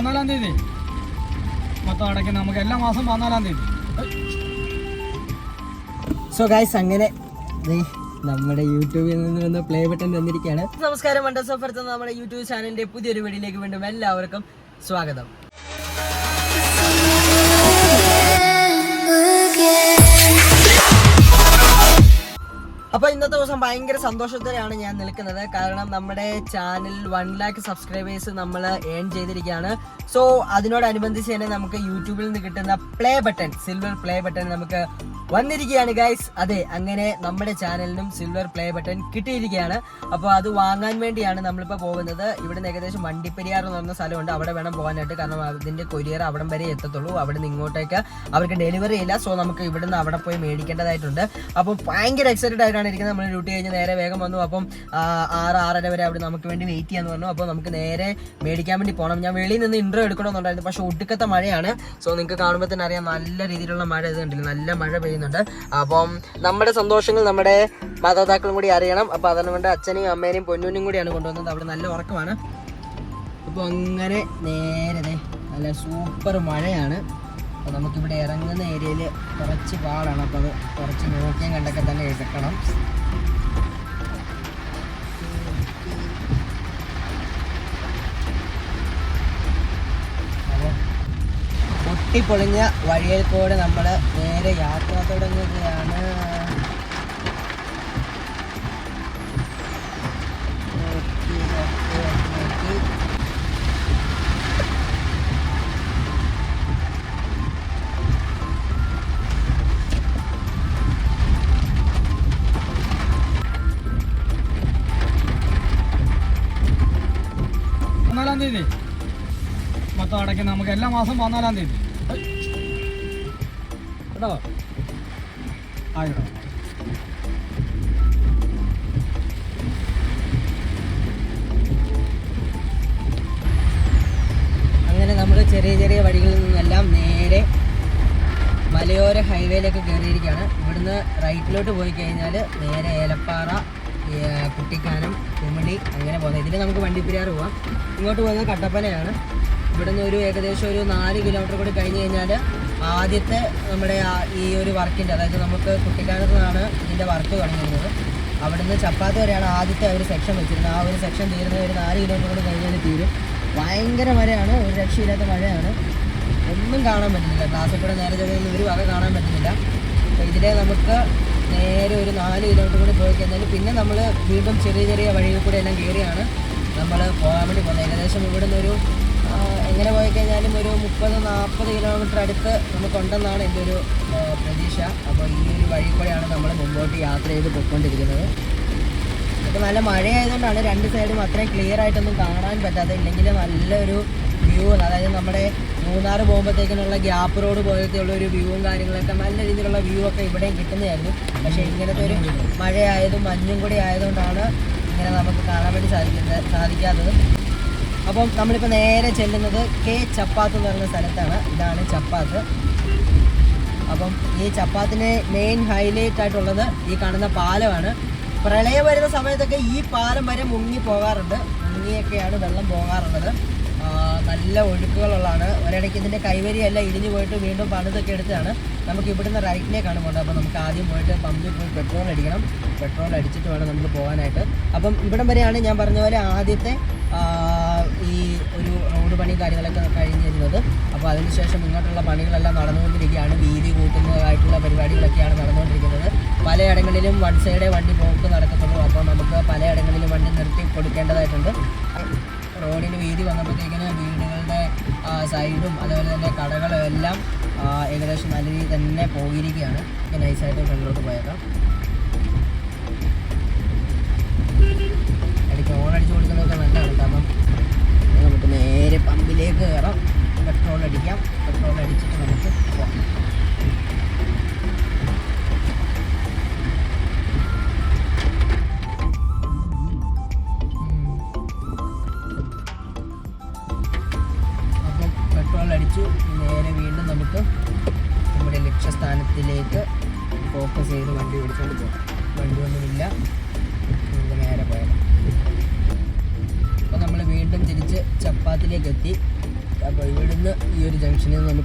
പതിനാലാം തീയതി. മൊത്തം അടയ്ക്കുന്ന നമുക്ക് എല്ലാ മാസം പതിനാലാം തീയതി. സോ ഗൈസ് അങ്ങനെ ദേ നമ്മുടെ യൂട്യൂബിൽ നിന്ന് വന്ന പ്ലേ ബട്ടൺ വന്നിരിക്കുകയാണ്. നമസ്കാരം എർത്ത് നമ്മുടെ യൂട്യൂബ് ചാനലിന്റെ പുതിയൊരു വീഡിയോയിലേക്ക് വീണ്ടും എല്ലാവർക്കും സ്വാഗതം. അപ്പൊ ഇന്നത്തെ ദിവസം ഭയങ്കര സന്തോഷത്തിലാണ് ഞാൻ നിൽക്കുന്നത്. കാരണം നമ്മുടെ ചാനൽ വൺ ലാക്ക് സബ്സ്ക്രൈബേഴ്സ് നമ്മൾ ഏൺ ചെയ്തിരിക്കുകയാണ്. സോ അതിനോടനുബന്ധിച്ച് തന്നെ നമുക്ക് യൂട്യൂബിൽ നിന്ന് കിട്ടുന്ന play button silver play button നമുക്ക് വന്നിരിക്കുകയാണ് ഗൈസ് അതെ അങ്ങനെ നമ്മുടെ ചാനലിനും സിൽവർ പ്ലേ ബട്ടൺ കിട്ടിയിരിക്കുകയാണ്. അപ്പോൾ അത് വാങ്ങാൻ വേണ്ടിയാണ് നമ്മളിപ്പോൾ പോകുന്നത്. ഇവിടുന്ന് ഏകദേശം വണ്ടിപ്പെരിയാർ എന്ന് പറഞ്ഞ സ്ഥലമുണ്ട്. അവിടെ വേണം പോകാനായിട്ട്. കാരണം അതിന്റെ കൊരിയർ അവിടം വരെ എത്തത്തുള്ളൂ. അവിടെ നിന്ന് ഇങ്ങോട്ടേക്ക് അവർക്ക് ഡെലിവറി ഇല്ല. സോ നമുക്ക് ഇവിടുന്ന് അവിടെ പോയി മേടിക്കേണ്ടതായിട്ടുണ്ട്. അപ്പോൾ ഭയങ്കര എക്സൈറ്റഡ് ആയിട്ടാണ് ഇരിക്കുന്നത്. നമ്മൾ ഡ്യൂട്ടി കഴിഞ്ഞ് നേരെ വേഗം വന്നു. അപ്പം ആറ് ആറര വരെ അവിടെ നമുക്ക് വേണ്ടി വെയിറ്റ് ചെയ്യാന്ന് പറഞ്ഞു. അപ്പോൾ നമുക്ക് നേരെ മേടിക്കാൻ വേണ്ടി പോകണം ഞാൻ വെളിയിൽ നിന്ന് ഇൻട്രോ എടുക്കണമെന്നുണ്ടായിരുന്നു. പക്ഷേ ഒടുക്കത്തെ മഴയാണ്. സോ നിങ്ങൾക്ക് കാണുമ്പോൾ തന്നെ അറിയാം നല്ല രീതിയിലുള്ള മഴ ഇത് കണ്ടില്ല? നല്ല മഴ പെയ്യുന്നുണ്ട്. അപ്പം നമ്മുടെ സന്തോഷങ്ങൾ നമ്മുടെ മാതാപിതാക്കളും കൂടി അറിയണം. അപ്പോൾ അതുകൊണ്ട് അച്ഛനെയും അമ്മേനെയും പൊന്നൂനും കൂടിയാണ് കൊണ്ടുവന്നത്. അവിടെ നല്ല ഉറക്കമാണ്. അപ്പോൾ അങ്ങനെ നേരെ നല്ല സൂപ്പർ മഴയാണ്. അപ്പോൾ നമുക്കിവിടെ ഇറങ്ങുന്ന ഏരിയയിൽ കുറച്ച് പാടാണ് അപ്പോൾ അത് കുറച്ച് നോക്കിയും കണ്ടൊക്കെ തന്നെ എടുക്കണം. പൊട്ടിപ്പൊളിഞ്ഞ വഴിയിൽ കൂടെ നമ്മൾ നേരെ യാത്ര തുടങ്ങുകയാണ്. അടയ്ക്കുന്ന നമുക്ക് എല്ലാ മാസം പതിനാലാം തീയതി. കേട്ടോ? അങ്ങനെ നമ്മൾ ചെറിയ ചെറിയ വഴികളിൽ നിന്നെല്ലാം നേരെ മലയോര ഹൈവേയിലേക്ക് കയറിയിരിക്കുകയാണ്. ഇവിടുന്ന് റൈറ്റിലോട്ട് പോയി കഴിഞ്ഞാൽ നേരെ ഏലപ്പാറ കുട്ടിക്കാനം കുമളി അങ്ങനെ പോകുന്നത് ഇതിൽ നമുക്ക് വണ്ടിപ്പെരിയാർ പോവാം. ഇങ്ങോട്ട് പോകുന്നത് കട്ടപ്പനയാണ്. ഇവിടുന്ന് ഒരു ഏകദേശം ഒരു നാല് കിലോമീറ്റർ കൂടി കഴിഞ്ഞ് കഴിഞ്ഞാൽ ആദ്യത്തെ നമ്മുടെ ഈ ഒരു വർക്കിന്റെ അതായത് നമുക്ക് കുട്ടിക്കാലത്താണ് ഇതിന്റെ വർക്ക് തുടങ്ങിയിരുന്നത് അവിടുന്ന് ചപ്പാത്ത് വരെയാണ് ആദ്യത്തെ ഒരു സെക്ഷൻ വെച്ചിരുന്നത്. ആ ഒരു സെക്ഷൻ തീരുന്ന ഒരു നാല് കിലോമീറ്റർ കൂടി കഴിഞ്ഞാൽ തീരും. ഭയങ്കര മഴയാണ്. ഒരു രക്ഷയില്ലാത്ത മഴയാണ്. ഒന്നും കാണാൻ പറ്റുന്നില്ല. ക്ലാസ്സിൽ കൂടെ നേരെ ചെറിയ ഒരു വക കാണാൻ പറ്റുന്നില്ല. അപ്പോൾ ഇതിലെ നമുക്ക് നേരെ ഒരു നാല് കിലോമീറ്റർ കൂടി പോയി കഴിഞ്ഞാൽ പിന്നെ നമ്മൾ വീണ്ടും ചെറിയ ചെറിയ വഴിയിൽ കൂടെ എല്ലാം കയറിയാണ് നമ്മൾ പോകാൻ വേണ്ടി പോകുന്നത്. ഏകദേശം ഇവിടുന്ന് ഒരു എങ്ങനെ പോയി കഴിഞ്ഞാലും ഒരു മുപ്പത് നാൽപ്പത് കിലോമീറ്റർ അടുത്ത് നമുക്കുണ്ടെന്നാണ് എന്റെ ഒരു പ്രതീക്ഷ. അപ്പോൾ ഈ ഒരു വഴി കൂടെയാണ് നമ്മൾ മുമ്പോട്ട് യാത്ര ചെയ്ത് പോയിക്കൊണ്ടിരിക്കുന്നത്. ഇപ്പോൾ നല്ല മഴയായതുകൊണ്ടാണ് രണ്ട് സൈഡും അത്രയും ക്ലിയർ ആയിട്ടൊന്നും കാണാൻ പറ്റാതെ ഇല്ലെങ്കിൽ നല്ലൊരു വ്യൂ അതായത് നമ്മുടെ മൂന്നാർ പോകുമ്പോഴത്തേക്കിനുള്ള ഗ്യാപ്പ് റോഡ് പോലത്തെയുള്ള ഒരു വ്യൂവും കാര്യങ്ങളൊക്കെ നല്ല രീതിയിലുള്ള വ്യൂ ഒക്കെ ഇവിടെയും കിട്ടുന്നതായിരുന്നു. പക്ഷേ ഇങ്ങനത്തെ ഒരു മഴയായതും മഞ്ഞും കൂടി ആയതുകൊണ്ടാണ് ഇങ്ങനെ നമുക്ക് കാണാൻ വേണ്ടി സാധിക്കുന്നത് സാധിക്കാത്തത്. അപ്പം നമ്മളിപ്പോൾ നേരെ ചെല്ലുന്നത് കെ ചപ്പാത്ത് എന്ന് പറയുന്ന സ്ഥലത്താണ്. ഇതാണ് ചപ്പാത്ത്. അപ്പം ഈ ചപ്പാത്തിന് മെയിൻ ഹൈലൈറ്റ് ആയിട്ടുള്ളത് ഈ കാണുന്ന പാലമാണ്. പ്രളയം വരുന്ന സമയത്തൊക്കെ ഈ പാലം വരെ മുങ്ങി പോകാറുണ്ട്. മുങ്ങിയൊക്കെയാണ് വെള്ളം പോകാറുള്ളത്. നല്ല ഒഴുക്കുകളുള്ളതാണ്. ഒരിടയ്ക്ക് ഇതിന്റെ കൈവരിയെല്ലാം ഇടിഞ്ഞു പോയിട്ട് വീണ്ടും പണിതൊക്കെ എടുത്താണ് നമുക്ക് ഇവിടുന്ന് റൈറ്റിലേക്കാണ് പോകേണ്ടത് അപ്പോൾ നമുക്ക് ആദ്യം പോയിട്ട് പമ്പിൽ പോയി പെട്രോൾ അടിക്കണം. പെട്രോൾ അടിച്ചിട്ട് വേണം നമുക്ക് പോകാനായിട്ട്. അപ്പം ഇവിടം വരെയാണ് ഞാൻ പറഞ്ഞ പോലെ ആദ്യത്തെ ഈ ഒരു റോഡ് പണി കാര്യങ്ങളൊക്കെ കഴിഞ്ഞിരുന്നത്. അപ്പോൾ അതിനുശേഷം ഇങ്ങോട്ടുള്ള പണികളെല്ലാം നടന്നുകൊണ്ടിരിക്കുകയാണ്. വീതി കൂട്ടുന്നതായിട്ടുള്ള പരിപാടികളൊക്കെയാണ് നടന്നുകൊണ്ടിരിക്കുന്നത്. പലയിടങ്ങളിലും വൺ സൈഡേ വണ്ടി പോക്ക് നടക്കത്തുള്ളൂ. അപ്പോൾ നമുക്ക് പലയിടങ്ങളിലും വണ്ടി നിർത്തി കൊടുക്കേണ്ടതായിട്ടുണ്ട് റോഡിന് വീതി വന്നപ്പോഴത്തേക്കിന് വീടുകളുടെ സൈഡും അതുപോലെ തന്നെ കടകളും എല്ലാം ഏകദേശം നല്ല രീതിയിൽ തന്നെ പോയിരിക്കുകയാണ്. നൈസായിട്ട് ഫ്രണ്ടിലോട്ട് പോയേക്കാം. അടിച്ച് കൊടുക്കുന്നതൊക്കെ നല്ലതാണ്. കാരണം നമുക്ക് നേരെ പമ്പിലേക്ക് കയറാം. പെട്രോൾ അടിക്കാം. പെട്രോൾ അടിച്ചിട്ട് നമുക്ക് പോകാം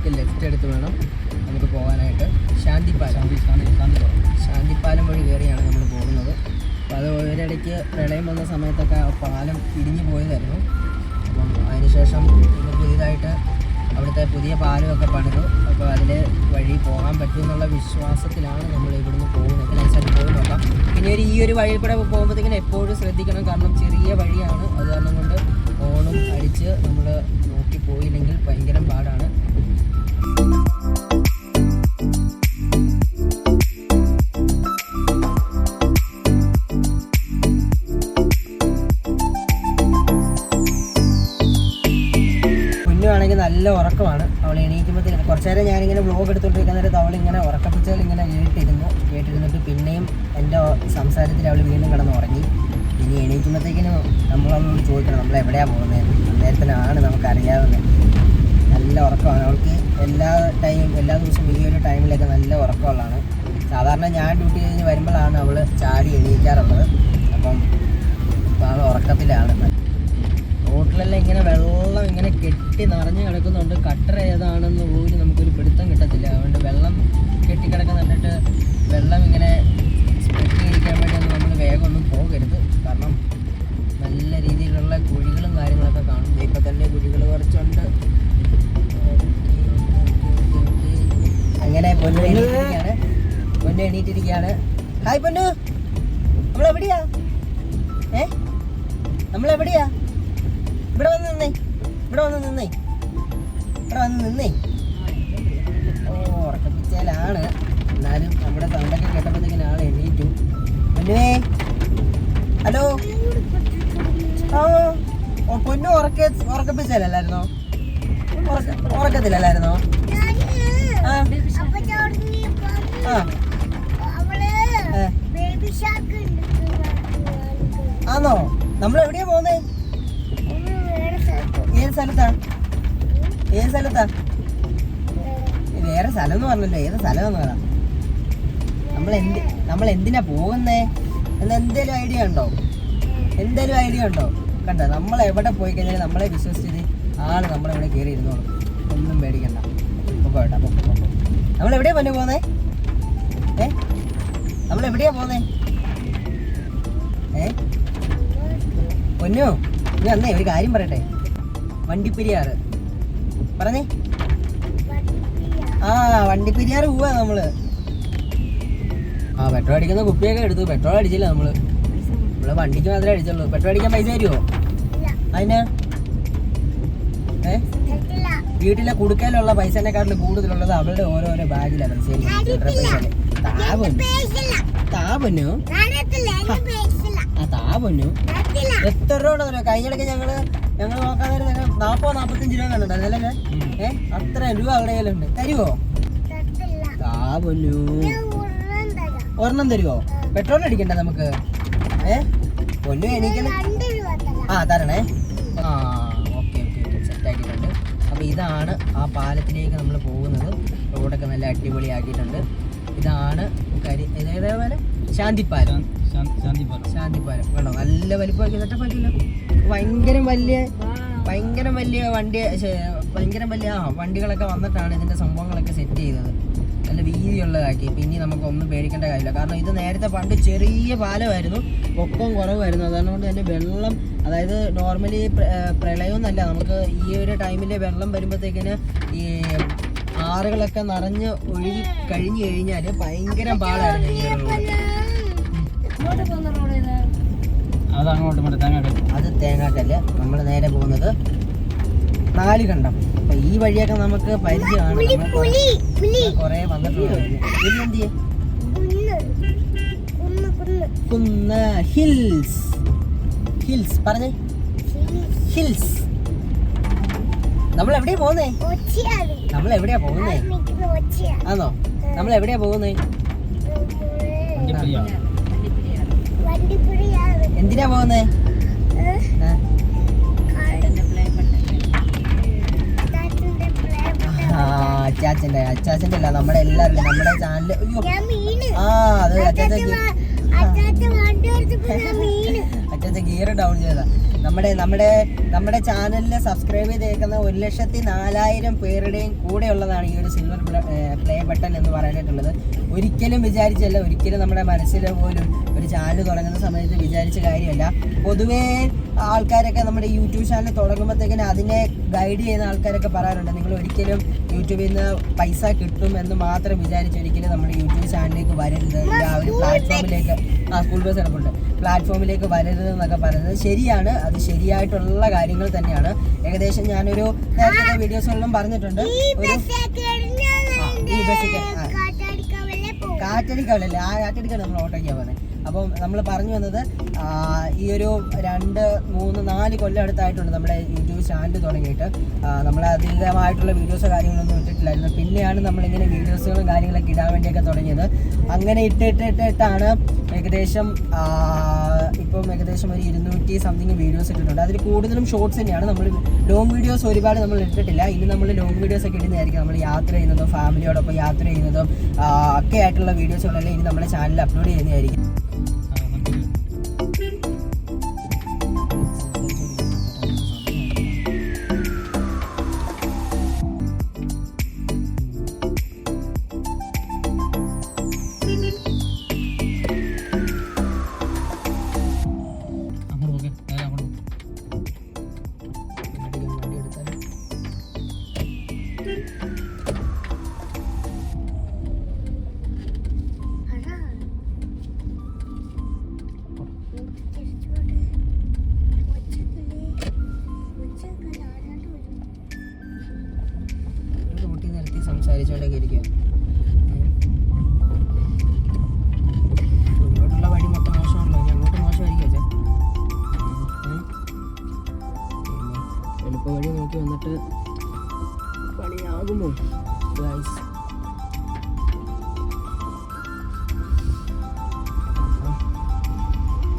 നമുക്ക് ലെഫ്റ്റ് എടുത്ത് വേണം നമുക്ക് പോകാനായിട്ട്. ശാന്തിപ്പാലം. ശാന്തിപ്പാലം വഴി കയറിയാണ് നമ്മൾ പോകുന്നത്. അപ്പോൾ അത് ഒരിടയ്ക്ക് പ്രളയം വന്ന സമയത്തൊക്കെ ആ പാലം ഇടിഞ്ഞു പോയതായിരുന്നു. അപ്പം അതിനുശേഷം പുതിയതായിട്ട് അവിടുത്തെ പുതിയ പാലമൊക്കെ പണിതു. അപ്പോൾ അതിൽ വഴി പോകാൻ പറ്റുമെന്നുള്ള വിശ്വാസത്തിലാണ് നമ്മൾ ഇവിടുന്ന് പോകുന്നത്. നൈസായിട്ട് പോയി നോക്കാം. പിന്നെ ഒരു ഈ ഒരു വഴിയിൽ കൂടെ പോകുമ്പോഴത്തേക്കിനും എപ്പോഴും ശ്രദ്ധിക്കണം. കാരണം ചെറിയ വഴിയാണ്. അത് കാരണം കൊണ്ട് ഓണും അടിച്ച് നമ്മൾ നോക്കി പോയില്ലെങ്കിൽ ഭയങ്കര പാടാണ്. കുഞ്ഞുവാണെങ്കിൽ നല്ല ഉറക്കമാണ്. അവൾ എണീക്കുമ്പോഴത്തേക്കും കുറച്ച് നേരം ഞാനിങ്ങനെ വ്ലോഗ് എടുത്തോണ്ടിരിക്കുന്ന നേരത്ത് അവൾ ഇങ്ങനെ ഉറക്കപ്പിച്ചാൽ ഇങ്ങനെ കേട്ടിരുന്നു. കേട്ടിരുന്നിട്ട് പിന്നെയും എന്റെ സംസാരത്തിൽ അവൾ വീണ്ടും കിടന്ന് ഉറങ്ങി ഇനി എണീക്കുമ്പോഴത്തേക്കിനും നമ്മളവളോട് ചോദിക്കണം നമ്മൾ എവിടെയാണ് പോകുന്നത് അന്നേരത്തിനാണ് നമുക്കറിയാവുന്നത്. നല്ല ഉറക്കമാണ് അവൾക്ക്. എല്ലാ ടൈം എല്ലാ ദിവസവും ഈ ഒരു ടൈമിലൊക്കെ നല്ല ഉറക്കമുള്ളതാണ്. സാധാരണ ഞാൻ ഡ്യൂട്ടി കഴിഞ്ഞ് വരുമ്പോഴാണ് അവൾ ചാടി എണീക്കാറുള്ളത്. അപ്പം ഇപ്പം അവൾ ഉറക്കത്തിലാണ്. റോട്ടിലെല്ലാം ഇങ്ങനെ വെള്ളം ഇങ്ങനെ കെട്ടി നിറഞ്ഞു കിടക്കുന്നുണ്ട്. കട്ടർ ഏതാണെന്ന് പോലും നമുക്കൊരു പിടുത്തം കിട്ടത്തില്ല. അതുകൊണ്ട് വെള്ളം കെട്ടിക്കിടക്കുന്ന കണ്ടിട്ട് വെള്ളം ഇങ്ങനെ സ്പ്രെഡിയിരിക്കാൻ വേണ്ടി ഒന്നും നമ്മൾ വേഗം ഒന്നും പോകരുത്. കാരണം നല്ല രീതിയിലുള്ള കുഴികളും കാര്യങ്ങളൊക്കെ കാണും. ഇപ്പം തന്നെ കുഴികൾ കുറച്ചുണ്ട് അങ്ങനെ പൊന്നു എണീറ്റിരിക്കുകയാണ്. പൊന്നു എണീറ്റിരിക്കുകയാണ്. ഹായ് പൊന്നു. നമ്മളെവിടെയാ? ഏ? നമ്മളെവിടെയാ? ഇവിടെ വന്ന് നിന്നേ. ഇവിടെ വന്ന് നിന്നേ. ഇവിടെ വന്ന് നിന്നേ. ഓ ഉറക്കപ്പിച്ചാലാണ്. എന്നാലും നമ്മുടെ സൗണ്ടൊക്കെ കേട്ടപ്പോഴത്തേക്കിന് ആൾ എണീറ്റു. പൊന്നുവേ. ഹലോ. ആ പൊന്നു ഉറക്ക ഉറക്കപ്പിച്ചാലല്ലായിരുന്നോ? ഉറക്ക- ഉറക്കത്തിലല്ലായിരുന്നോ? ആ. ആ. ഏ. ആന്നോ? നമ്മൾ എവിടെയാ പോകുന്നേ ഏത് സ്ഥലത്താ? ഏത് സ്ഥലത്താ? വേറെ സ്ഥലം എന്ന് പറഞ്ഞല്ലോ. ഏത് സ്ഥലം എന്ന് പറ. നമ്മൾ എന്ത് നമ്മൾ എന്തിനാ പോകുന്നേ? എന്ന് എന്തേലും ഐഡിയ ഉണ്ടോ? എന്തേലും ഐഡിയ ഉണ്ടോ? കണ്ടോ? നമ്മൾ എവിടെ പോയി കഴിഞ്ഞാൽ നമ്മളെ വിശ്വസിച്ചത് ആൾ നമ്മളെവിടെ കയറി ഇരുന്നോളും. ഒന്നും പേടിക്കണ്ട. നമ്മൾ എവിടെയാ പൊന്നു പോകുന്നേ നമ്മൾ എവിടെയാ പോന്നെ? ഏ? പൊന്നോ നീ അന്നേ ഒരു കാര്യം പറയട്ടെ. വണ്ടിപ്പെരിയാറ്. പറഞ്ഞേ. ആ വണ്ടിപ്പെരിയാറ് പോവാ നമ്മൾ. ആ പെട്രോൾ അടിക്കുന്ന കുപ്പിയൊക്കെ എടുത്തു. പെട്രോൾ അടിച്ചില്ല നമ്മൾ. നമ്മൾ വണ്ടിക്ക് മാത്രമേ അടിച്ചുള്ളൂ. പെട്രോൾ അടിക്കാൻ പൈസ തരുമോ അതിനാ? ഏ? വീട്ടിലെ കുടുക്കയിലുള്ള പൈസേനെക്കാട്ടിൽ കൂടുതലുള്ളത് അവളുടെ ഓരോരോ ബാഗിലാണ്. ശരി പൈസ താ പൊന്നു താ പൊന്നു ആ താ പൊന്നു എത്ര രൂപ ഉണ്ടോ കഴിഞ്ഞിടയ്ക്ക് ഞങ്ങൾ ഞങ്ങൾ നോക്കാൻ നേരം തന്നെ നാപ്പോ നാപ്പത്തഞ്ച് രൂപ കണ്ടിട്ടുണ്ടല്ലേ. ഏ? അത്ര രൂപ അവിടെ കയ്യിലുണ്ട്. തരുവോ? താ പൊന്നു ഒരെണ്ണം തരുവോ? പെട്രോൾ അടിക്കണ്ടേ നമുക്ക്. ഏ? പൊന്നു എനിക്ക് ആ തരണേ. ആ ഓക്കെ ഓക്കെ ഓക്കെ. സെറ്റ് ആക്കിയിട്ടുണ്ട്. അപ്പോൾ ഇതാണ് ആ പാലത്തിലേക്ക് നമ്മൾ പോകുന്നത്. റോഡൊക്കെ നല്ല അടിപൊളിയാക്കിയിട്ടുണ്ട്. ഇതാണ് കരി ഏതേപോലെ ശാന്തിപ്പാലം ശാന്തി ശാന്തി പാലം ശാന്തിപ്പാലം. വേണോ നല്ല വലിപ്പമാക്കി പറ്റില്ല ഭയങ്കര വലിയ ഭയങ്കര വലിയ വണ്ടി ഭയങ്കര വലിയ ആ വണ്ടികളൊക്കെ വന്നിട്ടാണ് ഇതിന്റെ സംഭവങ്ങളൊക്കെ സെറ്റ് ചെയ്തത്. നല്ല വീതിയുള്ളതാക്കി. പിന്നെ നമുക്ക് ഒന്നും പേടിക്കേണ്ട കാര്യമില്ല. കാരണം ഇത് നേരത്തെ പണ്ട് ചെറിയ പാലമായിരുന്നു. പൊക്കം കുറവായിരുന്നു. അതുകൊണ്ട് തന്നെ വെള്ളം അതായത് നോർമലി പ്രളയമൊന്നല്ല നമുക്ക് ഈ ഒരു ടൈമിൽ വെള്ളം വരുമ്പോഴത്തേക്കിന് ഈ ആറുകളൊക്കെ നിറഞ്ഞ് ഒഴുകി കഴിഞ്ഞു കഴിഞ്ഞാൽ ഭയങ്കര പാടായിരുന്നു ഈ റോഡ് അത് അങ്ങോട്ട് മറ്റേ തേങ്ങ അത് തേങ്ങാക്കല്ല് നമ്മൾ നേരെ പോകുന്നത് നാല് കണ്ടം അപ്പൊ ഈ വഴിയൊക്കെ നമുക്ക് പരിചയമാണ്. കുറെ വന്നിട്ടുള്ള എന്തിയെ കുന്ന ഹിൽസ്. ഹിൽസ് പറഞ്ഞേ. ഹിൽസ്. നമ്മൾ എവിടെയാ പോകുന്നേ? നമ്മൾ എവിടെയാ പോകുന്നേ? ആണോ നമ്മൾ എവിടെയാ പോകുന്നേ? എന്തിനാ പോകുന്നേ? അച്ചാച്ചന്റെ അച്ചാച്ചന്റെ അല്ല നമ്മുടെ എല്ലാവരും നമ്മുടെ ചാനൽ ആ അത് അച്ചാച്ച അച്ചാച്ച ഗിയർ ഡൗൺ ചെയ്താ നമ്മുടെ നമ്മുടെ നമ്മുടെ ചാനലിൽ സബ്സ്ക്രൈബ് ചെയ്തേക്കുന്ന ഒരു ലക്ഷത്തി നാലായിരം പേരുടെയും കൂടെയുള്ളതാണ് ഈ ഒരു സിൽവർ പ്ലേ ബട്ടൺ എന്ന് പറയാനായിട്ടുള്ളത് ഒരിക്കലും വിചാരിച്ചല്ല ഒരിക്കലും നമ്മുടെ മനസ്സിൽ പോലും ഒരു ചാനൽ തുടങ്ങുന്ന സമയത്ത് വിചാരിച്ച കാര്യമല്ല. പൊതുവേ ആൾക്കാരൊക്കെ നമ്മുടെ യൂട്യൂബ് ചാനൽ തുടങ്ങുമ്പോഴത്തേക്കിന് അതിനെ ഗൈഡ് ചെയ്യുന്ന ആൾക്കാരൊക്കെ പറയാറുണ്ട്. നിങ്ങൾ ഒരിക്കലും യൂട്യൂബിൽ നിന്ന് പൈസ കിട്ടും എന്ന് മാത്രം വിചാരിച്ച് ഒരിക്കലും നമ്മുടെ യൂട്യൂബ് ചാനലിലേക്ക് വരരുത്. ആ ഒരു പ്ലാറ്റ്ഫോമിലേക്ക് ആ സ്കൂൾ ബസ് കിടപ്പുണ്ട് പ്ലാറ്റ്ഫോമിലേക്ക് വരരുത് എന്നൊക്കെ പറയുന്നത് ശരിയാണ്. അത് ശരിയായിട്ടുള്ള കാര്യങ്ങൾ തന്നെയാണ്. ഏകദേശം ഞാനൊരു നേരത്തെ വീഡിയോസുകളിലും പറഞ്ഞിട്ടുണ്ട്. ഒരു ആ, ഈ ബസ്സിൽ ആ. കാറ്റടിക്കാവല്ലേ ആ കാറ്റടിക്കാണ് നമ്മൾ ഓട്ടോയ്ക്കാ പോകുന്നത് അപ്പം നമ്മൾ പറഞ്ഞു വന്നത് ഈ ഒരു രണ്ട് മൂന്ന് നാല് കൊല്ലം അടുത്തായിട്ടുണ്ട് നമ്മുടെ യൂട്യൂബ് ചാനൽ തുടങ്ങിയിട്ട് നമ്മൾ അധികമായിട്ടുള്ള വീഡിയോസോ കാര്യങ്ങളൊന്നും ഇട്ടിട്ടില്ലായിരുന്നു. പിന്നെയാണ് നമ്മളിങ്ങനെ വീഡിയോസുകളും കാര്യങ്ങളൊക്കെ ഇടാൻ വേണ്ടിയൊക്കെ തുടങ്ങിയത്. അങ്ങനെ ഇട്ടിട്ടിട്ടിട്ടാണ് ഏകദേശം ഇപ്പം ഏകദേശം ഒരു ഇരുന്നൂറ്റി സംതിങ് വീഡിയോസ് ഇട്ടിട്ടുണ്ട്. അതിൽ കൂടുതലും ഷോർട്സ് തന്നെയാണ്. നമ്മൾ ലോങ് വീഡിയോസ് ഒരുപാട് നമ്മൾ ഇട്ടിട്ടില്ല. ഇനി നമ്മൾ ലോങ് വീഡിയോസ് ഒക്കെ ഇടുന്നതായിരിക്കും. നമ്മൾ യാത്ര ചെയ്യുന്നതും ഫാമിലിയോടൊപ്പം യാത്ര ചെയ്യുന്നതും ഒക്കെ ആയിട്ടുള്ള വീഡിയോസുകളെല്ലാം ഇനി നമ്മുടെ ചാനലിൽ അപ്ലോഡ് ചെയ്യുന്നതായിരിക്കും.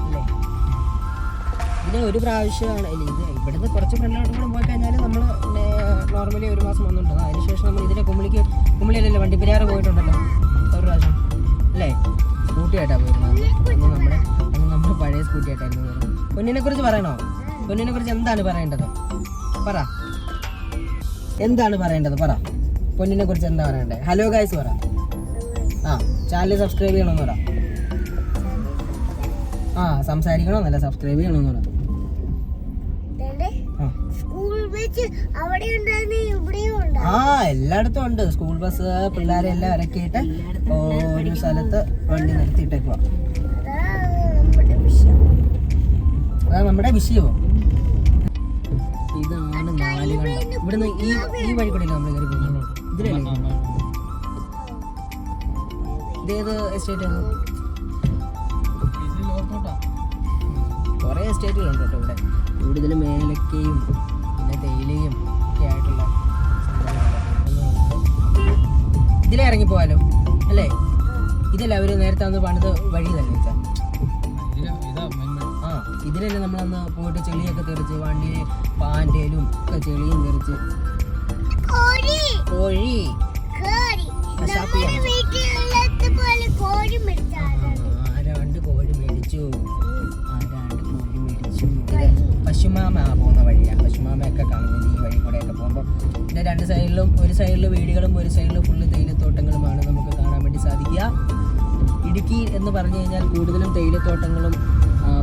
അല്ലേ ഇതിന് ഒരു പ്രാവശ്യമാണ്. ഇല്ല ഇത് ഇവിടുന്ന് കുറച്ച് ഫ്രണ്ടിലോട്ട് കൂടെ പോയി കഴിഞ്ഞാൽ നമ്മൾ നോർമലി ഒരു മാസം വന്നിട്ടുണ്ട്. അതിനുശേഷം നമ്മൾ ഇതിനെ കുമ്പിളിക്ക് കുമിളിയല്ലല്ലോ വണ്ടിപ്പെരിയാറ് പോയിട്ടുണ്ടല്ലോ. ഒരു പ്രാവശ്യം. അല്ലേ? സ്കൂട്ടിയായിട്ടാണ് പോയിരുന്നത്. അന്ന് നമ്മുടെ നമ്മുടെ പഴയ സ്കൂട്ടിയായിട്ടായിരുന്നു പോയിരുന്നത്. പൊന്നിനെ കുറിച്ച് പറയണോ? പൊന്നിനെ കുറിച്ച് എന്താണ് പറയേണ്ടത്? പറ. എന്താണ് പറയേണ്ടത്? പറ. പൊന്നിനെ കുറിച്ച് എന്താ പറയണ്ടേ? ഹലോ ഗായ്സ് പറ. ആ ചാനൽ സബ്സ്ക്രൈബ് ചെയ്യണമെന്ന് പറ. ആ സംസാരിക്കണമെന്നല്ല സബ്സ്ക്രൈബ് ചെയ്യണമെന്ന് പറ. ആ. എല്ലായിടത്തും ഉണ്ട്. സ്കൂൾ ബസ് പിള്ളേരെ എല്ലാം ഇറക്കിയിട്ട് ഒരു സ്ഥലത്ത് വണ്ടി നിർത്തിയിട്ടേക്കുക അതാ നമ്മുടെ വിഷയമോ ഇതാണ് നാല് കണ്ടം ഇവിടുന്ന് ഈ ഈ വഴി കൂടെ നമ്മൾ ഇതിലല്ലേ. ഇതേത് എസ്റ്റേറ്റ് ആണ്. കുറേ എസ്റ്റേറ്റുകളുണ്ട് കേട്ടോ ഇവിടെ. കൂടുതലും ഏലക്കയും പിന്നെ തേയിലയും ഒക്കെ ആയിട്ടുള്ള ഇതിലെ ഇതിലേ ഇറങ്ങി പോവാലോ അല്ലേ? ഇതല്ല അവർ നേരത്തെ അന്ന് പണിത് വഴി തന്നെ. ആ ഇതിലല്ലേ നമ്മളന്ന് പോയിട്ട് ചെളിയൊക്കെ തെറിച്ച് വണ്ടിയിൽ പാന്റേലും ഒക്കെ ചെളിയും തെറിച്ച് കോഴി. മേടിച്ചാണ് ആരാണ്ട് കോഴി മേടിച്ചു. ആരാണ്ട് കോഴി മേടിച്ചു. ഇത് പശുമാമ പോകുന്ന വഴിയാണ് പശുമാമയൊക്കെ കാണുന്നത് ഈ വഴി കൂടെയൊക്കെ പോകുമ്പോൾ ഇതിന്റെ രണ്ട് സൈഡിലും ഒരു സൈഡിൽ വീടുകളും ഒരു സൈഡിൽ ഫുള്ള് തേയിലത്തോട്ടങ്ങളുമാണ് നമുക്ക് കാണാൻ വേണ്ടി സാധിക്കുക. ഇടുക്കി എന്ന് പറഞ്ഞു കഴിഞ്ഞാൽ കൂടുതലും തേയിലത്തോട്ടങ്ങളും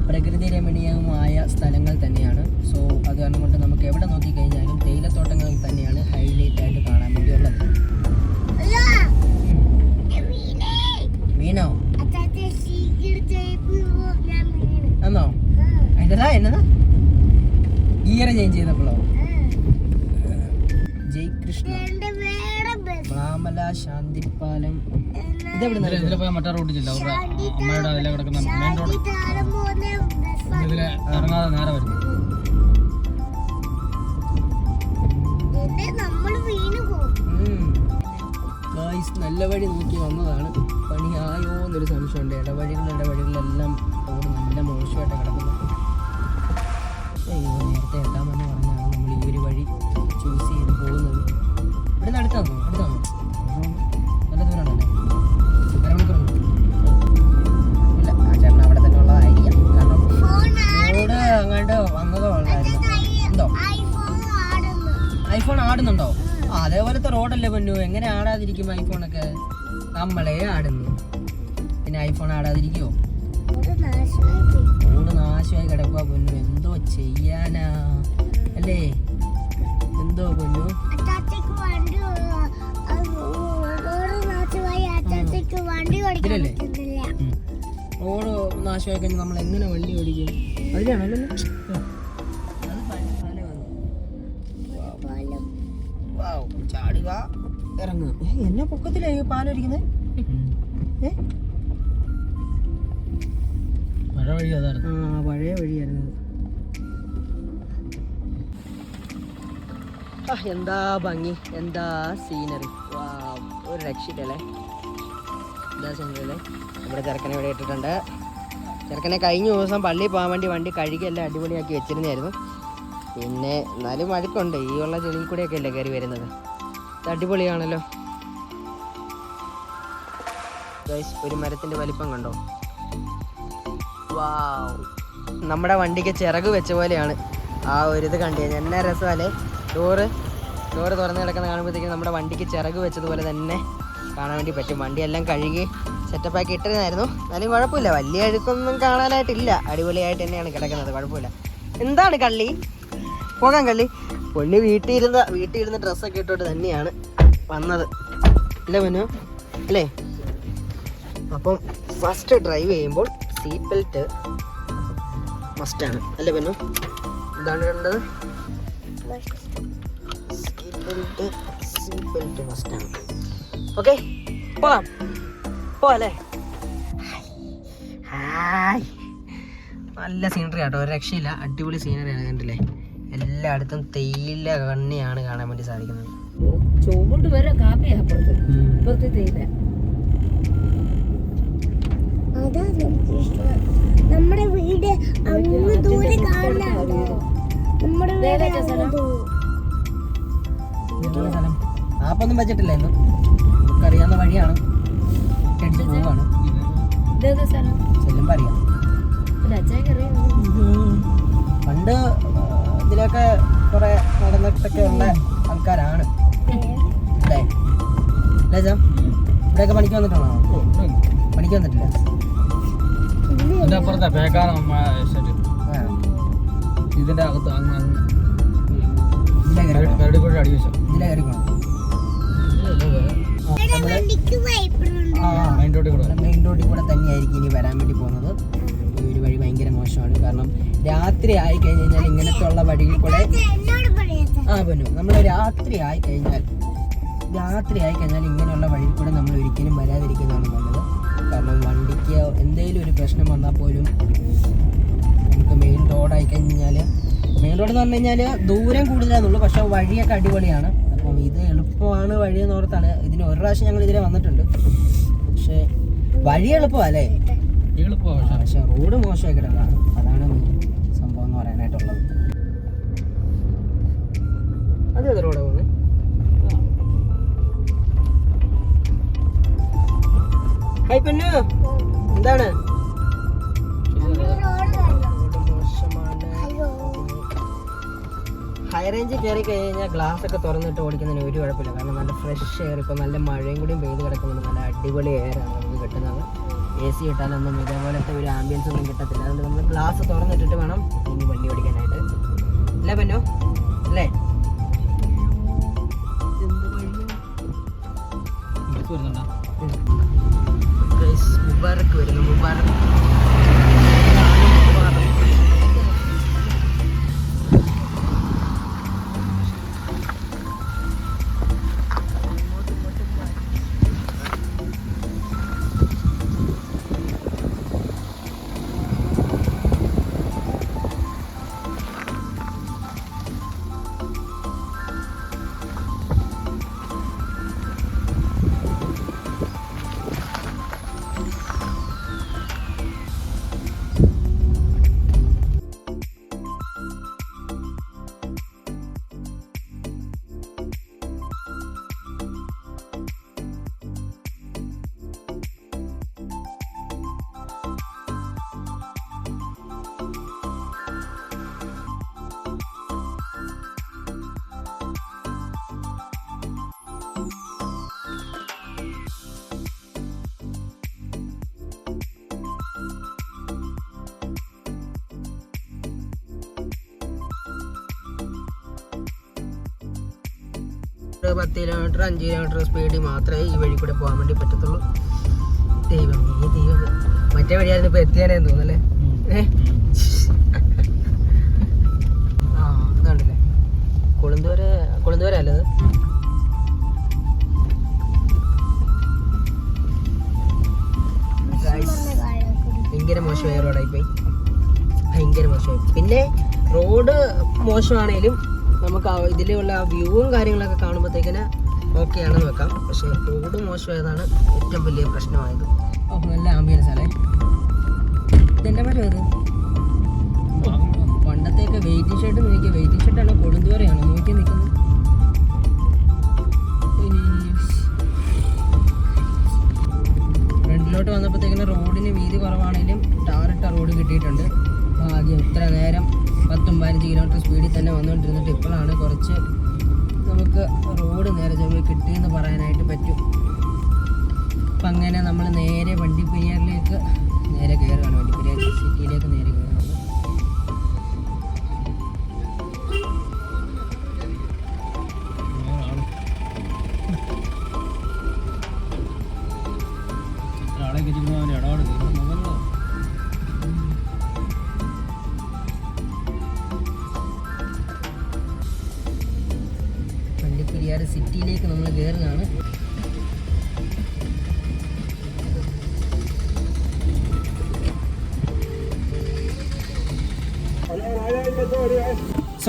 പ്രകൃതി രമണീയമായ സ്ഥലങ്ങൾ തന്നെയാണ്. സോ അത് കാരണം കൊണ്ട് നമുക്ക് എവിടെ നോക്കിക്കഴിഞ്ഞാലും തേയിലത്തോട്ടങ്ങൾ തന്നെയാണ് ഹൈലൈറ്റ് ആയിട്ട് കാണാൻ വേണ്ടിയുള്ളത്. വീണ് എന്നോ എന്നതാ എന്നതാ? ഗിയർ ചേഞ്ച് ചെയ്തപ്പോഴോ? ശാന്തിപ്പാലം. എന്നാ ഇതെവിടെ ഇതിലെ ഇതിലെ പോയാൽ മറ്റേ റോഡ് ചെല്ലാം അവരുടെ ആ, അമ്മയുടെ അതിലെ കിടക്കുന്ന മെയിൻ റോഡ് താരം പോകുന്ന ബസ് ഇതിലെ ഇറങ്ങാതെ നേരെ വരുന്നു എന്റെ നമ്മൾ വീണ് പോകും. ഗായ്സ് നല്ല വഴി നോക്കി വന്നതാണ്. പണിയായോ എന്നൊരു സംശയമുണ്ട്. ഇടവഴികൾ ഇടവഴികളെല്ലാം റോഡ് നല്ല മോശമായിട്ട് കിടക്കുന്നു. നേരത്തെ എത്താമെന്ന് പറഞ്ഞാണ് നമ്മൾ ഈ ഒരു വഴി ചൂസ് ചെയ്ത് പോകുന്നത്. ഇവിടെ അടുത്താണോ അടുത്താണോ അങ്ങാണ്ട് വന്നതോ ഉണ്ടോ? ഐഫോൺ ആടുന്നുണ്ടോ? അതേപോലത്തെ റോഡല്ലേ പൊന്നു? എങ്ങനെ ആടാതിരിക്കും ഐഫോണൊക്കെ നമ്മളെ ആടുന്നു. പിന്നെ ഐഫോൺ ആടാതിരിക്കോ റോഡ് നാശമായി കിടക്കുക പൊന്നു. എന്തോ ചെയ്യാനാ? അല്ലേ? എന്തോ പൊന്നു? റോഡ് നാശമായി കഴിഞ്ഞാൽ നമ്മൾ എങ്ങനെ വണ്ടി ഓടിക്കും? അതിലാണല്ലോ? ചാടുക ഇറങ്ങുക എന്നെ പൊക്കത്തിലേ പാലൊരിക്കുന്നത് ഏ വഴി അതായിരുന്നു ആ പഴയ വഴിയായിരുന്നു എന്താ ഭംഗി? എന്താ സീനറി വാ ഒരു രക്ഷിക്കല്ലേ എന്താ സീനറി നമ്മുടെ ചെറുക്കനെ ഇവിടെ ഇട്ടിട്ടുണ്ട്. ചെറുക്കനെ കഴിഞ്ഞ ദിവസം പള്ളിയിൽ പോകാൻ വേണ്ടി വണ്ടി കഴുകി എല്ലാം അടിപൊളിയാക്കി വെച്ചിരുന്നായിരുന്നു പിന്നെ എന്നാലും വഴക്കുണ്ട് ഈ ഉള്ള ചെളിയിൽ കൂടെയൊക്കെ അല്ലേ കയറി വരുന്നത്. ഇത് അടിപൊളിയാണല്ലോ. ഒരു മരത്തിന്റെ വലിപ്പം കണ്ടോ? വാവ്. നമ്മുടെ വണ്ടിക്ക് ചിറക് വെച്ച പോലെയാണ് ആ ഒരു ഇത് കണ്ടു. കഴിഞ്ഞാൽ എന്നാ രസമല്ലേ? ഡോറ് ഡോറ് തുറന്ന് കിടക്കുന്ന കാണുമ്പോഴത്തേക്കും നമ്മുടെ വണ്ടിക്ക് ചിറക് വെച്ചതുപോലെ തന്നെ കാണാൻ വേണ്ടി പറ്റും. വണ്ടിയെല്ലാം കഴുകി സെറ്റപ്പാക്കി ഇട്ടിരുന്നായിരുന്നു. എന്നാലും കുഴപ്പമില്ല. വലിയ അഴുക്കൊന്നും കാണാനായിട്ടില്ല. അടിപൊളിയായിട്ട് തന്നെയാണ് കിടക്കുന്നത്. കുഴപ്പമില്ല. എന്താണ് കള്ളി? പോകാൻ കള്ളി. പൊണ്ണി വീട്ടിൽ ഇരുന്ന വീട്ടിൽ ഇരുന്ന് ഡ്രസ്സൊക്കെ ഇട്ടോട്ട് തന്നെയാണ് വന്നത്. അല്ലേ മനു അല്ലേ? അപ്പം ഫസ്റ്റ് ഡ്രൈവ് ചെയ്യുമ്പോൾ സീറ്റ് ബെൽറ്റ് മസ്റ്റാണ് അല്ലേ മനു എന്താണ് വേണ്ടത് സീറ്റ് ബെൽറ്റ് സീറ്റ് ബെൽറ്റ് മസ്റ്റാണ് ഓക്കെ പോകാം. ഹായ്. നല്ല സീനറി ആട്ടോ. ഒരു രക്ഷയില്ല. അടിപൊളി സീനറിയാണ് കണ്ടില്ലേ? എല്ലായിടത്തും തേയില കണ്ണിയാണ് കാണാൻ വേണ്ടി സാധിക്കുന്നത്. ചുവണ്ട് വരെ കാപ്പിയാ അപ്പുറത്ത് ഇപ്പുറത്ത് തേയില. നമ്മുടെ വീട് അങ്ങ് ദൂരെ കാണാനാണ്. നമ്മുടെ വീട് സ്ഥലം? ആപ്പൊന്നും വെച്ചിട്ടില്ലായിരുന്നു നമുക്കറിയാവുന്ന വഴിയാണ്. പോവാണ്. പണ്ട് ഇതിലൊക്കെ കുറെ നടന്നിട്ടൊക്കെ ഉള്ള ആൾക്കാരാണ്. അല്ലേ? ഇവിടെയൊക്കെ പണിക്ക് വന്നിട്ടാണോ പണിക്ക് വന്നിട്ടില്ല. ഇതിന്റെ അപ്പുറത്തെ അകത്ത് അങ്ങനെ അങ്ങ് ഇതിലെ കയറി ഇതിലെ കയറി റോഡിൽ ഇനി വരാൻ വേണ്ടി പോകുന്നത്. ഈ ഒരു വഴി ഭയങ്കര മോശമാണ്. കാരണം രാത്രി ആയി കഴിഞ്ഞ് കഴിഞ്ഞാൽ ഇങ്ങനത്തെ ഉള്ള വഴിയിൽ കൂടെ ആ പൊന്നു. നമ്മൾ രാത്രി ആയി കഴിഞ്ഞാൽ രാത്രി ആയി കഴിഞ്ഞാൽ ഇങ്ങനെയുള്ള വഴിയിൽ കൂടെ നമ്മൾ ഒരിക്കലും വരാതിരിക്കുന്നതാണ് നല്ലത്. കാരണം വണ്ടിക്ക് എന്തെങ്കിലും ഒരു പ്രശ്നം വന്നാൽ പോലും നമുക്ക് മെയിൻ റോഡായി കഴിഞ്ഞാൽ മെയിൻ റോഡ് എന്ന് പറഞ്ഞു കഴിഞ്ഞാൽ ദൂരം കൂടുതലാണെന്നുള്ളൂ പക്ഷേ വഴിയൊക്കെ അടിപൊളിയാണ്. അപ്പം ഇത് എളുപ്പമാണ് വഴി ഓർത്താണ് ഇതിന് ഒരു പ്രാവശ്യം ഞങ്ങൾ ഇതിലെ വന്നിട്ടുണ്ട്. പക്ഷേ വഴി എളുപ്പമല്ലേ? പക്ഷെ റോഡ് മോശമായി കിടക്കുകയാണ് അതാണ് സംഭവം എന്ന് പറയാനായിട്ടുള്ളത്. അത് ഏത് റോഡാണ് പോകുന്നത് ഹായ് പെണ്ണു എന്താണ്? ഹൈ റേഞ്ചിൽ കയറി കഴിഞ്ഞാൽ ഗ്ലാസ് ഒക്കെ തുറന്നിട്ട് ഓടിക്കുന്നതിന് ഒരു കുഴപ്പമില്ല കാരണം നല്ല ഫ്രഷ് എയർ ഇപ്പോൾ നല്ല മഴയും കൂടിയും പെയ്ത് കിടക്കുന്നുണ്ട് നല്ല അടിപൊളി എയറാണ് നമുക്ക് കിട്ടുന്നത് എ സി ഇട്ടാലൊന്നും ഇതേപോലത്തെ ഒരു ആംബിയൻസ് ഒന്നും കിട്ടത്തില്ല അതുകൊണ്ട് നമ്മൾ ഗ്ലാസ് തുറന്നിട്ടിട്ട് വേണം ഇനി വണ്ടി ഓടിക്കാനായിട്ട് അല്ലേ പന്നോ അല്ലേ മുബാറക്ക് വരുന്നു മുബാറക്ക് പത്ത് കിലോമീറ്റർ അഞ്ച് കിലോമീറ്റർ സ്പീഡിൽ മാത്രമേ ഈ വഴി കൂടെ പോകാൻ വേണ്ടി പറ്റത്തുള്ളൂ. ദൈവം ഈ ദൈവം മറ്റേ വഴിയായിരുന്നു ഇപ്പൊ എത്തിയാനേ തോന്നുന്നല്ലേ? ഏ ആ ഇതുണ്ടല്ലേ? കുളുന്തൂര കുളുന്തൂര അല്ലത് ഭയങ്കര മോശമായ റോഡായി പോയി ഭയങ്കര മോശമായി. പിന്നെ റോഡ് മോശമാണേലും നമുക്ക് ഇതിലുള്ള വ്യൂവും കാര്യങ്ങളൊക്കെ കാണുമ്പോഴത്തേക്കിന് ഓക്കെ ആണ് നോക്കാം. പക്ഷെ റോഡ് മോശമായതാണ് ഏറ്റവും വലിയ പ്രശ്നമായത്. ഓ നല്ല ആംബിയൻസ് അല്ലേ ഇതെന്റെ മരം അത് പണ്ടത്തെയൊക്കെ വെയിറ്റിംഗ് ഷർട്ട് നോക്കിയ വെയിറ്റിംഗ് ഷർട്ടാണോ കൊടുന്തോരെയാണ് നോക്കി നിൽക്കുന്നത് ഫ്രണ്ടിലോട്ട് വന്നപ്പോഴത്തേക്കിന് റോഡിന് വീതി കുറവാണെങ്കിലും ടാറിട്ട കിലോമീറ്റർ സ്പീഡിൽ തന്നെ വന്നുകൊണ്ടിരുന്നിട്ട് ഇപ്പോഴാണ് കുറച്ച് നമുക്ക് റോഡ് നേരെ ചെറിയ കിട്ടിയെന്ന് പറയാനായിട്ട് പറ്റും. അപ്പം അങ്ങനെ നമ്മൾ നേരെ വണ്ടിപ്പെരിയാറിലേക്ക് നേരെ കയറുകയാണ്. വണ്ടിപ്പെരിയാർ സിറ്റിയിലേക്ക് നേരെ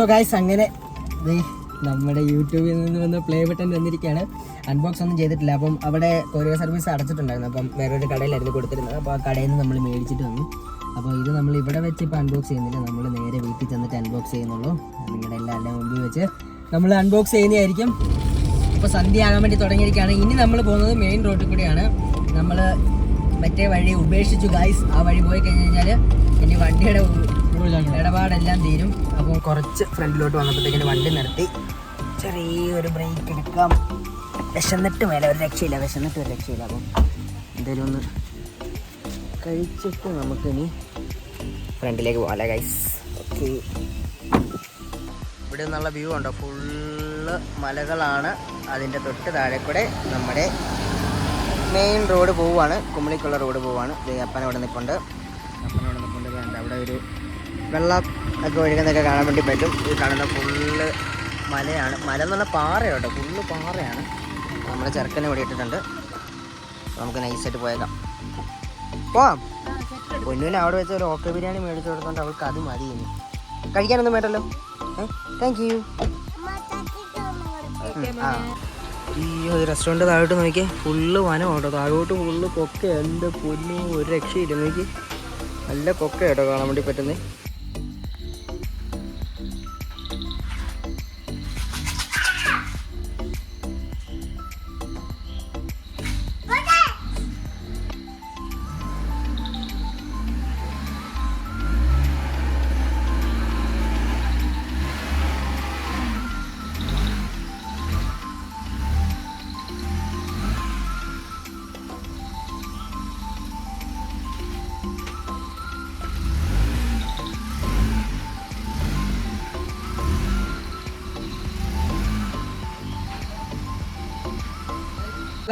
സോ ഗൈസ് അങ്ങനെ നമ്മുടെ യൂട്യൂബിൽ നിന്ന് വന്ന പ്ലേ ബട്ടൺ തന്നിരിക്കുകയാണ് അൺബോക്സ് ഒന്നും ചെയ്തിട്ടില്ല. അപ്പം അവിടെ കൊറിയർ സർവീസ് അടച്ചിട്ടുണ്ടായിരുന്നു. അപ്പം വേറൊരു കടയിലായിരുന്നു കൊടുത്തിരുന്നത്. അപ്പോൾ ആ കടയിൽ നിന്ന് നമ്മൾ മേടിച്ചിട്ട് വന്നു. അപ്പോൾ ഇത് നമ്മൾ ഇവിടെ വെച്ച് ഇപ്പോൾ അൺബോക്സ് ചെയ്യുന്നില്ല. നമ്മൾ നേരെ വീട്ടിൽ ചെന്നിട്ട് അൺബോക്സ് ചെയ്യുന്നുള്ളൂ. നിങ്ങളുടെ എല്ലാ എല്ലാം മുമ്പിൽ വെച്ച് നമ്മൾ അൺബോക്സ് ചെയ്യുന്നതായിരിക്കും. ഇപ്പോൾ സന്ധ്യ ആകാൻ വേണ്ടി തുടങ്ങിയിരിക്കുകയാണ്. ഇനി നമ്മൾ പോകുന്നത് മെയിൻ റോഡിൽ കൂടിയാണ്. നമ്മൾ മറ്റേ വഴി ഉപേക്ഷിച്ചു ഗൈസ് ആ വഴി പോയി കഴിഞ്ഞ് കഴിഞ്ഞാൽ ഇനി വണ്ടിയുടെ ഇടപാടെല്ലാം തീരും. അപ്പോൾ കുറച്ച് ഫ്രണ്ടിലോട്ട് വന്നപ്പോഴത്തേക്കിന് വണ്ടി നിർത്തി. ചെറിയൊരു ബ്രേക്ക് എടുക്കാം. വിശന്നിട്ട് മേലെ ഒരു രക്ഷയില്ല വിശന്നിട്ട് ഒരു രക്ഷയില്ല. അപ്പം എന്തായാലും ഒന്ന് കഴിച്ചിട്ട് നമുക്കിനി ഫ്രണ്ടിലേക്ക് പോകാം ഗൈസ് ഓക്കെ ഇവിടെ നിന്നുള്ള വ്യൂ ഉണ്ടോ ഫുള്ള് മലകളാണ്. അതിന്റെ തൊട്ട് താഴെ കൂടെ നമ്മുടെ മെയിൻ റോഡ് പോവുകയാണ്. കുമ്പളിക്കുള്ള റോഡ് പോവുകയാണ്. അപ്പനവിടെ നിൽപ്പുണ്ട് അപ്പന ഇവിടെ നിൽപ്പുണ്ട് വേണ്ട അവിടെ ഒരു വെള്ളം ഒക്കെ ഒഴുകുന്നതൊക്കെ കാണാൻ വേണ്ടി പറ്റും. ഈ കാണുന്ന ഫുള്ള് മലയാണ്. മല എന്ന് പറഞ്ഞാൽ പാറയോട്ടോ. ഫുള്ള് പാറയാണ്. നമ്മൾ ചെറുക്കനെ ഇവിടെ ഇട്ടിട്ടുണ്ട്. നമുക്ക് നൈസായിട്ട് പോയേക്കാം. പോവാം. പൊന്നുവിന് അവിടെ വെച്ച് ഒരു ഓക്കെ ബിരിയാണി മേടിച്ചു കൊടുത്തോണ്ട് അവൾക്ക് അത് മതി ഇനി. കഴിക്കാനൊന്നും വേണ്ടല്ലോ? താങ്ക് യു ആ. ഈ ഒരു റെസ്റ്റോറന്റ് താഴോട്ട് നോക്കിയേ ഫുള്ള് വനം കേട്ടോ താഴോട്ട് ഫുള്ള് കൊക്ക എന്റെ പൊന്നു ഒരു രക്ഷയില്ല. നോക്കി. നല്ല കൊക്ക കേട്ടോ കാണാൻ വേണ്ടി പറ്റുന്നത്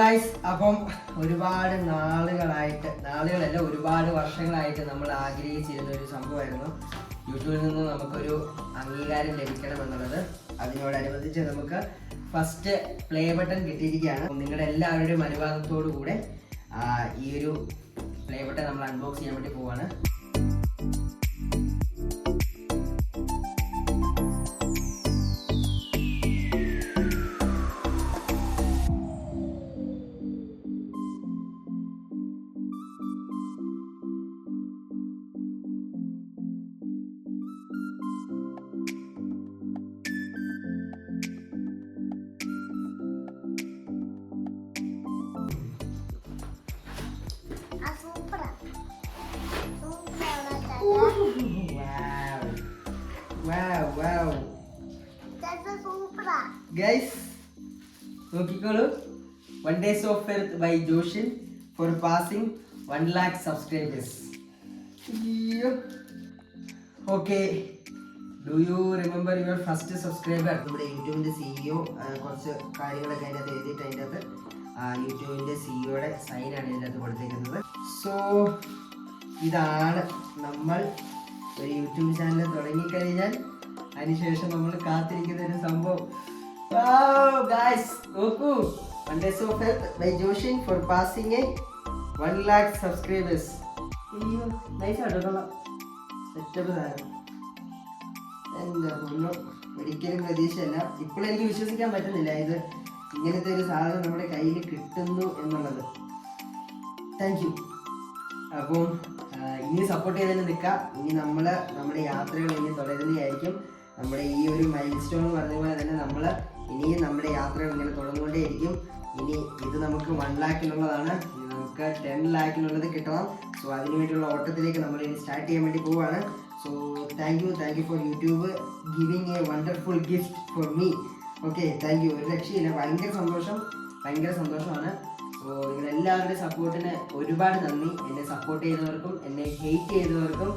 ഗൈസ് അപ്പം ഒരുപാട് നാളുകളായിട്ട് നാളുകളല്ല ഒരുപാട് വർഷങ്ങളായിട്ട് നമ്മൾ ആഗ്രഹിച്ചിരുന്ന ഒരു സംഭവമായിരുന്നു. യൂട്യൂബിൽ നിന്ന് നമുക്കൊരു അംഗീകാരം ലഭിക്കണം എന്നുള്ളത് അതിനോടനുബന്ധിച്ച് നമുക്ക് ഫസ്റ്റ് പ്ലേ ബട്ടൺ കിട്ടിയിരിക്കുകയാണ്. നിങ്ങളുടെ എല്ലാവരുടെയും അനുവാദത്തോടു കൂടെ ഈ ഒരു പ്ലേ ബട്ടൺ നമ്മൾ അൺബോക്സ് ചെയ്യാൻ വേണ്ടി പോവാണ്. Days of earth by Joshin for passing one lakh subscribers okay do you remember your first subscriber നമ്മുടെ യൂട്യൂബിന്റെ സിഇഒ കുറച്ച് കാര്യങ്ങളൊക്കെ അതിനകത്ത് എഴുതിയിട്ട് അതിന്റെ അകത്ത് യൂട്യൂബിന്റെ സിഇഒയുടെ സൈനാണ് ഇതിന്റെ അകത്ത് കൊടുത്തേക്കുന്നത്. സോ ഇതാണ് നമ്മൾ ഒരു യൂട്യൂബ് ചാനൽ തുടങ്ങിക്കഴിഞ്ഞാൽ അതിനുശേഷം നമ്മൾ കാത്തിരിക്കുന്ന ഒരു സംഭവം. നോക്കൂ. Days of health by Joshin for passing a one lakh subscribers അയ്യോ നൈസ് കൊള്ളാം. സെറ്റപ്പ് സാധനം എന്താ ഒന്നും ഒരിക്കലും പ്രതീക്ഷയല്ല. ഇപ്പോഴും എനിക്ക് വിശ്വസിക്കാൻ പറ്റുന്നില്ല. ഇത് ഇങ്ങനത്തെ ഒരു സാധനം നമ്മുടെ കയ്യിൽ കിട്ടുന്നു എന്നുള്ളത്. താങ്ക് യു അപ്പം ഇനി സപ്പോർട്ട് ചെയ്ത് തന്നെ നിൽക്കാം. ഇനി നമ്മൾ നമ്മുടെ യാത്രകൾ ഇനി തുടരുന്നതായിരിക്കും. നമ്മുടെ ഈ ഒരു മൈൽ സ്റ്റോൺ പറഞ്ഞ പോലെ തന്നെ നമ്മൾ ഇനിയും നമ്മുടെ യാത്ര ഇങ്ങനെ തുടർന്നുകൊണ്ടേയിരിക്കും. ഇനി ഇത് നമുക്ക് വൺ ലാക്കിനുള്ളതാണ് നമുക്ക് ടെൻ ലാക്കിനുള്ളത് കിട്ടണം. സോ അതിനു വേണ്ടിയുള്ള ഓട്ടത്തിലേക്ക് നമ്മൾ ഇനി സ്റ്റാർട്ട് ചെയ്യാൻ വേണ്ടി പോവുകയാണ് so thank you thank you for YouTube giving a wonderful gift for me okay thank you ഒരു രക്ഷയില്ല. ഭയങ്കര സന്തോഷം. ഭയങ്കര സന്തോഷമാണ്. നിങ്ങൾ എല്ലാവരുടെയും സപ്പോർട്ടിന് ഒരുപാട് നന്ദി. എന്നെ സപ്പോർട്ട് ചെയ്തവർക്കും എന്നെ ഹെയ്റ്റ് ചെയ്തവർക്കും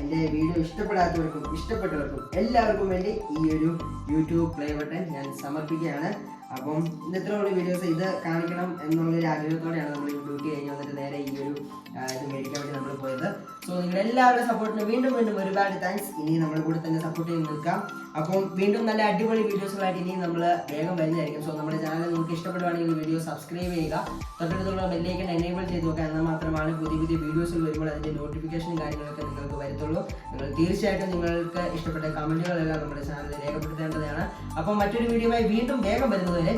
എന്റെ വീഡിയോ ഇഷ്ടപ്പെടാത്തവർക്കും ഇഷ്ടപ്പെട്ടവർക്കും എല്ലാവർക്കും വേണ്ടി ഈ ഒരു യൂട്യൂബ് പ്ലേ ബട്ടൺ ഞാൻ സമർപ്പിക്കുകയാണ്. അപ്പം ഇന്നത്തെ ഉള്ള വീഡിയോസ് ഇത് കാണിക്കണം എന്നുള്ളൊരു ആഗ്രഹത്തോടെയാണ് നമ്മൾ ഡ്യൂട്ടി കഴിഞ്ഞ് വന്നിട്ട് നേരെ ഈ ഒരു ഇത് മെഡിക്കൽ വേണ്ടി നമ്മൾ പോയത്. സോ നിങ്ങൾ എല്ലാവരുടെ സപ്പോർട്ടിന് വീണ്ടും വീണ്ടും ഒരുപാട് താങ്ക്സ് ഇനി നമ്മൾ കൂടെ തന്നെ സപ്പോർട്ട് ചെയ്ത് നിൽക്കാം. അപ്പം വീണ്ടും നല്ല അടിപൊളി വീഡിയോസുകളായിട്ട് ഇനി നമ്മൾ വേഗം വരുന്നതായിരിക്കും. സോ നമ്മുടെ ചാനൽ നിങ്ങൾക്ക് ഇഷ്ടപ്പെടുവാണെങ്കിൽ വീഡിയോ സബ്സ്ക്രൈബ് ചെയ്യുക. തൊട്ടടുത്തുള്ള ബെല്ലേക്കൻ എനേബിൾ ചെയ്ത് നോക്കുക. എന്നാൽ മാത്രമാണ് പുതിയ പുതിയ വീഡിയോസുകൾ വരുമ്പോൾ അതിന്റെ നോട്ടിഫിക്കേഷനും കാര്യങ്ങളൊക്കെ നിങ്ങൾക്ക് വരത്തുള്ളൂ. നിങ്ങൾ തീർച്ചയായിട്ടും നിങ്ങൾക്ക് ഇഷ്ടപ്പെട്ട കമന്റുകളെല്ലാം നമ്മുടെ ചാനലിൽ രേഖപ്പെടുത്തേണ്ടതാണ്. അപ്പം മറ്റൊരു വീഡിയോയുമായി വീണ്ടും വേഗം വരുന്നതുവരെ